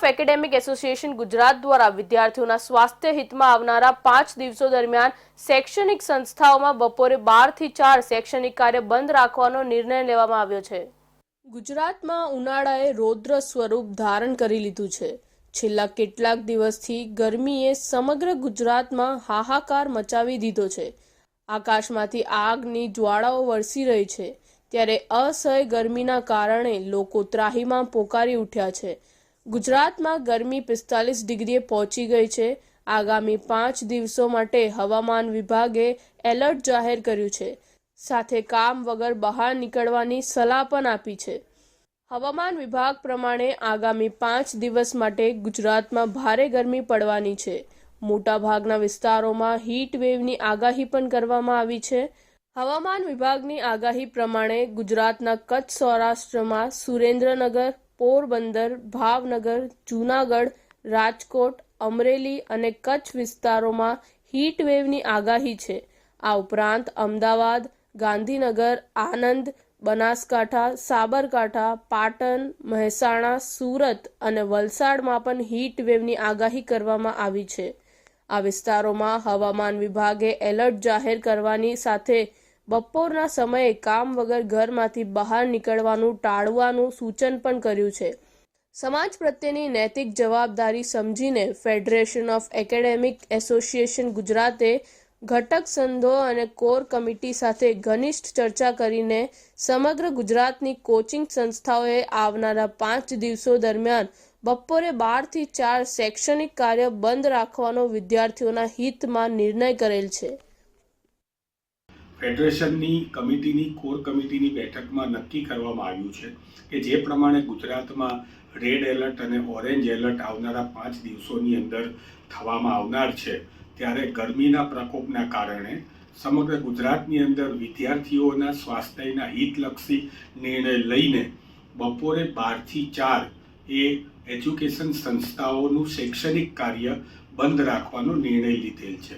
Of academic association Gujarat દ્વારા વિદ્યાર્થીઓના સ્વાસ્થ્ય હિતમાં આવનારા પાંચ દિવસો દરમિયાન શૈક્ષણિક સંસ્થાઓમાં બપોરે બારથી ચાર શૈક્ષણિક કાર્ય બંધ રાખવાનો નિર્ણય લેવામાં આવ્યો છે. ગુજરાતમાં ઉનાળાએ રૌદ્ર સ્વરૂપ ધારણ કરી લીધું છે. છેલ્લા કેટલાક દિવસથી ગરમીએ સમગ્ર ગુજરાતમાં હાહાકાર મચાવી દીધો છે. આકાશમાંથી આગની જ્વાળાઓ વરસી રહી છે. ત્યારે અસહ્ય ગરમીના કારણે લોકો ત્રાહીમાં પોકારી ઉઠ્યા છે. ગુજરાતમાં ગરમી પિસ્તાલીસ ડિગ્રીએ પહોંચી ગઈ છે. આગામી પાંચ દિવસો માટે હવામાન વિભાગે એલર્ટ જાહેર કર્યું છે. સાથે કામ વગર બહાર નીકળવાની સલાહ પણ આપી છે. હવામાન વિભાગ પ્રમાણે આગામી પાંચ દિવસ માટે ગુજરાતમાં ભારે ગરમી પડવાની છે. મોટાભાગના વિસ્તારોમાં હીટ વેવની આગાહી પણ કરવામાં આવી છે. હવામાન વિભાગની આગાહી પ્રમાણે ગુજરાતના કચ્છ સૌરાષ્ટ્રમાં સુરેન્દ્રનગર પોરબંદર, ભાવનગર, જૂનાગઢ, રાજકોટ, અમરેલી અને કચ્છ વિસ્તારોમાં હીટ વેવની આગાહી છે. આ ઉપરાંત અમદાવાદ, ગાંધીનગર આનંદ બનાસકાંઠા, સાબરકાંઠા, પાટણ, મહેસાણા, સુરત અને વલસાડમાં પણ હીટ વેવની આગાહી કરવામાં આવી છે. આ વિસ્તારોમાં હવામાન વિભાગે એલર્ટ જાહેર કરવાની સાથે બપોરના સમયે કામ વગર ઘરમાંથી બહાર નીકળવાનું ટાળવાનું સૂચન પણ કર્યું છે. સમાજ પ્રત્યેની નૈતિક જવાબદારી સમજીને ફેડરેશન ઓફ એકેડેમિક એસોસિએશન ગુજરાતે ઘટક સંઘો અને કોર કમિટી સાથે ઘનિષ્ઠ ચર્ચા કરીને સમગ્ર ગુજરાતની કોચિંગ સંસ્થાઓએ આવનારા પાંચ દિવસો દરમિયાન બપોરે બારથી ચાર શૈક્ષણિક કાર્ય બંધ રાખવાનો વિદ્યાર્થીઓના હિતમાં નિર્ણય કરેલ છે. ફેડરેશનની કમિટીની, કોર કમિટીની બેઠકમાં નક્કી કરવામાં આવ્યું છે કે જે પ્રમાણે ગુજરાતમાં રેડ એલર્ટ અને ઓરેન્જ એલર્ટ આવનારા પાંચ દિવસોની અંદર થવામાં આવનાર છે. ત્યારે ગરમીના પ્રકોપના કારણે સમગ્ર ગુજરાતની અંદર વિદ્યાર્થીઓના સ્વાસ્થ્યના હિતલક્ષી નિર્ણય લઈને બપોરે બારથી ચાર એ એજ્યુકેશન સંસ્થાઓનું શૈક્ષણિક કાર્ય બંધ રાખવાનો નિર્ણય લીધેલ છે.